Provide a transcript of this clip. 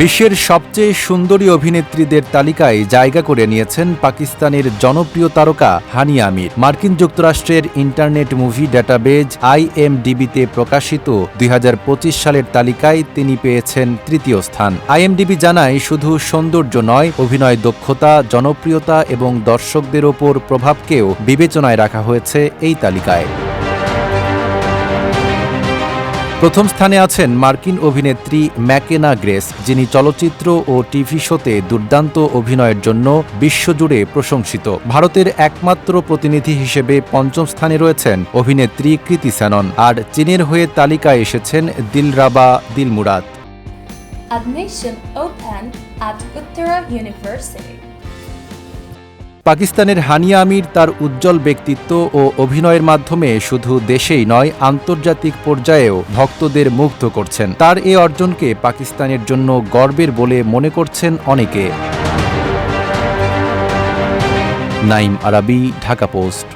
বিশ্বের সবচেয়ে সুন্দরী অভিনেত্রীদের তালিকায় জায়গা করে নিয়েছেন পাকিস্তানের জনপ্রিয় তারকা হানি আমির। মার্কিন যুক্তরাষ্ট্রের ইন্টারনেট মুভি ডাটাবেজ আইএমডিবিতে প্রকাশিত দুই হাজার পঁচিশ সালের তালিকায় তিনি পেয়েছেন তৃতীয় স্থান। আইএমডিবি জানায়, শুধু সৌন্দর্য নয়, অভিনয় দক্ষতা, জনপ্রিয়তা এবং দর্শকদের ওপর প্রভাবকেও বিবেচনায় রাখা হয়েছে এই তালিকায়। প্রথম স্থানে আছেন মার্কিন অভিনেত্রী ম্যাকেনা গ্রেস, যিনি চলচ্চিত্র ও টিভি শোতে দুর্দান্ত অভিনয়ের জন্য বিশ্বজুড়ে প্রশংসিত ভারতের একমাত্র প্রতিনিধি হিসেবে পঞ্চম স্থানে রয়েছেন অভিনেত্রী কৃতি স্যানন আর চীনের হয়ে তালিকায় এসেছেন দিলরাবা দিলমুরাদ Admission open at Uttara University. পাকিস্তানের হানিয়া আমির তার উজ্জ্বল ব্যক্তিত্ব ও অভিনয়ের মাধ্যমে শুধু দেশেই নয়, আন্তর্জাতিক পর্যায়েও ভক্তদের মুগ্ধ করছেন। তার এ অর্জনকে পাকিস্তানের জন্য গর্বের বলে মনে করছেন অনেকে। নাইম আরাবি, ঢাকা পোস্ট।